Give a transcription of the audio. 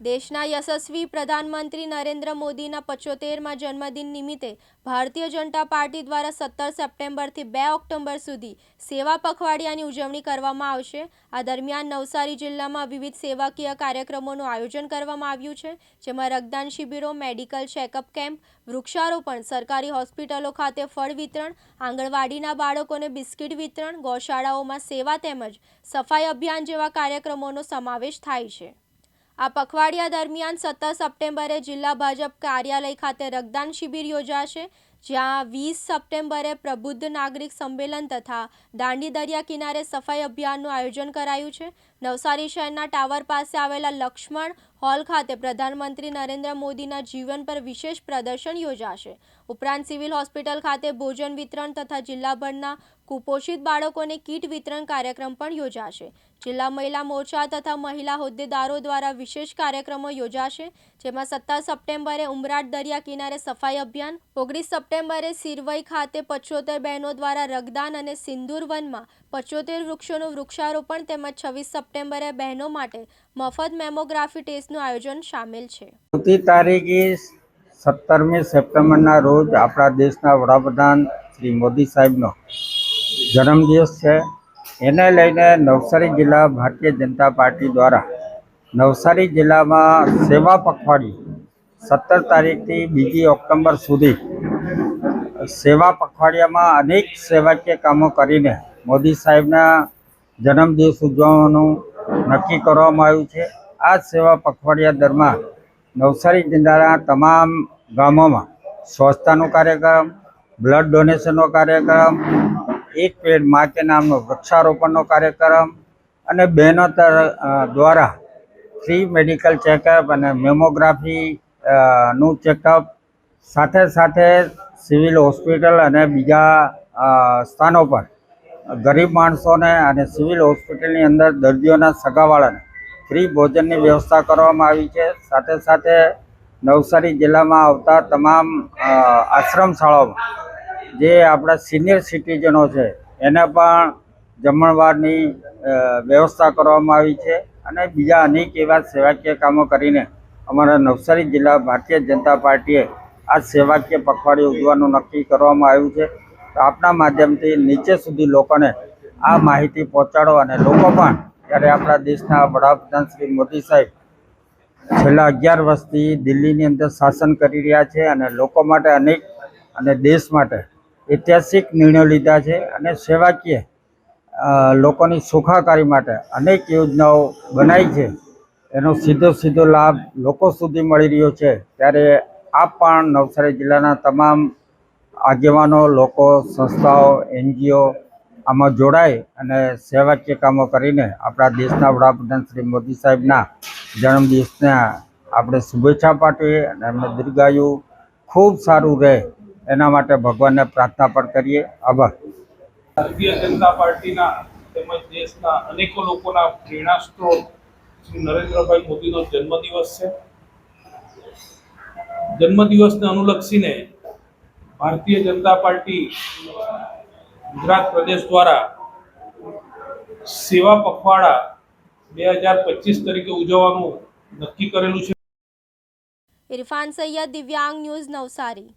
દેશના યશસ્વી પ્રધાનમંત્રી નરેન્દ્ર મોદીના પચોતેરમાં જન્મદિન નિમિત્તે ભારતીય જનતા પાર્ટી દ્વારા સત્તર સપ્ટેમ્બરથી બે ઓક્ટોબર સુધી સેવા પખવાડિયાની ઉજવણી કરવામાં આવશે. આ દરમિયાન નવસારી જિલ્લામાં વિવિધ સેવાકીય કાર્યક્રમોનું આયોજન કરવામાં આવ્યું છે, જેમાં રક્તદાન શિબિરો, મેડિકલ ચેકઅપ કેમ્પ, વૃક્ષારોપણ, સરકારી હોસ્પિટલો ખાતે ફળ વિતરણ, આંગણવાડીના બાળકોને બિસ્કિટ વિતરણ, ગૌશાળાઓમાં સેવા તેમજ સફાઈ અભિયાન જેવા કાર્યક્રમોનો સમાવેશ થાય છે. આ પખવાડિયા દરમિયાન સત્તર સપ્ટેમ્બરે જિલ્લા ભાજપ કાર્યાલય ખાતે રક્તદાન શિબિર યોજાશે, જ્યાં વીસ સપ્ટેમ્બરે પ્રબુદ્ધ નાગરિક સંમેલન તથા દાંડી દરિયા કિનારે સફાઈ અભિયાનનું આયોજન કરાયું છે. નવસારી શહેરના ટાવર પાસે આવેલા લક્ષ્મણ હોલ ખાતે પ્રધાનમંત્રી નરેન્દ્ર મોદીના જીવન પર વિશેષ પ્રદર્શન યોજાશે. ઉપરાંત સિવિલ હોસ્પિટલ ખાતે ભોજન વિતરણ તથા જિલ્લાભરના કુપોષિત બાળકોને કીટ વિતરણ કાર્યક્રમ પણ યોજાશે. જિલ્લા મહિલા મોરચા તથા મહિલા હોદ્દેદારો દ્વારા વિશેષ કાર્યક્રમો યોજાશે, જેમાં સત્તર સપ્ટેમ્બરે ઉમરાટ દરિયા કિનારે સફાઈ અભિયાન, ઓગણીસ સપ્ટેમ્બરે સિરવઈ ખાતે પચોતેર બહેનો દ્વારા રગદાન અને સિંદૂર વનમાં પચોતેર વૃક્ષોનું વૃક્ષારોપણ તેમજ છવ્વીસ બહેનો માટે મફત મેમોગ્રાફી ટેસ્ટનું આયોજન સામેલ છે. ચૌથી તારીખે સત્તરમી સપ્ટેમ્બરના રોજ આપણા દેશના વડાપ્રધાન શ્રી મોદી સાહેબનો જન્મદિવસ છે. એને લઈને નવસારી જિલ્લા ભારતીય જનતા પાર્ટી દ્વારા નવસારી જિલ્લામાં સેવા પખવાડિયું સત્તર તારીખથી બીજી ઓક્ટોબર સુધી સેવા પખવાડિયામાં અનેક સેવાકીય કામો કરીને મોદી સાહેબના જન્મદિવસ ઉજવવાનું નક્કી કરવામાં આવ્યું છે. આ સેવા પખવાડિયા દરમિયાન નવસારી જિલ્લાના તમામ ગામોમાં સ્વચ્છતાનો કાર્યક્રમ, બ્લડ ડોનેશનનો કાર્યક્રમ, એક પેડ મા કે નામનો વૃક્ષારોપણનો કાર્યક્રમ અને બહેનો દ્વારા ફ્રી મેડિકલ ચેકઅપ અને મેમોગ્રાફી નું ચેકઅપ સાથે સાથે સિવિલ હોસ્પિટલ અને બીજા સ્થાનો પર ગરીબ માણસોને અને સિવિલ હોસ્પિટલની અંદર દર્દીઓના સગાવાળાને ફ્રી ભોજનની વ્યવસ્થા કરવામાં આવી છે. સાથે સાથે નવસારી જિલ્લામાં આવતા તમામ આશ્રમ શાળાઓમાં જે આપણા સિનિયર સિટીઝનો છે, એને પણ જમણવારની વ્યવસ્થા કરવામાં આવી છે. અને બીજા અનેક એવા સેવાકીય કામો કરીને અમારા નવસારી જિલ્લા ભારતીય જનતા પાર્ટીએ આ સેવાકીય પખવાડિયું ઉજવવાનું નક્કી કરવામાં આવ્યું છે. આપના માધ્યમથી નીચે સુધી લોકોને આ માહિતી પહોંચાડો અને લોકો પણ જ્યારે આપણા દેશના વડાપ્રધાન શ્રી મોદી સાહેબ છેલ્લા અગિયાર વર્ષથી દિલ્હીની અંદર શાસન કરી રહ્યા છે અને લોકો માટે અનેક અને દેશ માટે ઐતિહાસિક નિર્ણયો લીધા છે અને સેવાકીય લોકોની સુખાકારી માટે અનેક યોજનાઓ બનાવી છે. એનો સીધો સીધો લાભ લોકો સુધી મળી રહ્યો છે. ત્યારે આપ પણ નવસારી જિલ્લાના તમામ આગેવાનો, લોકો, સંસ્થાઓ, એનજીઓ આમાં જોડાય અને સેવાકીય કામો કરીને આપણા દેશના વડાપ્રધાન શ્રી મોદી સાહેબના જન્મદિવસને આપણે શુભેચ્છા પાઠવીએ અને એમને દીર્ઘાયુ ખૂબ સારું રહે એના માટે ભગવાનને પ્રાર્થના પણ કરીએ. આભાર. ભારતીય જનતા પાર્ટીના તેમજ દેશના અનેકો લોકોના પ્રેરણા સ્ત્રોત શ્રી નરેન્દ્રભાઈ મોદીનો જન્મદિવસ છે. જન્મદિવસને અનુલક્ષીને ભારતીય જનતા પાર્ટી ગુજરાત પ્રદેશ દ્વારા સેવા પખવાડા બે હજાર પચીસ તરીકે ઉજવવાનું નક્કી કરેલું છે. ઇરફાન સૈયદ દિવ્યાંગ ન્યૂઝ નવસારી.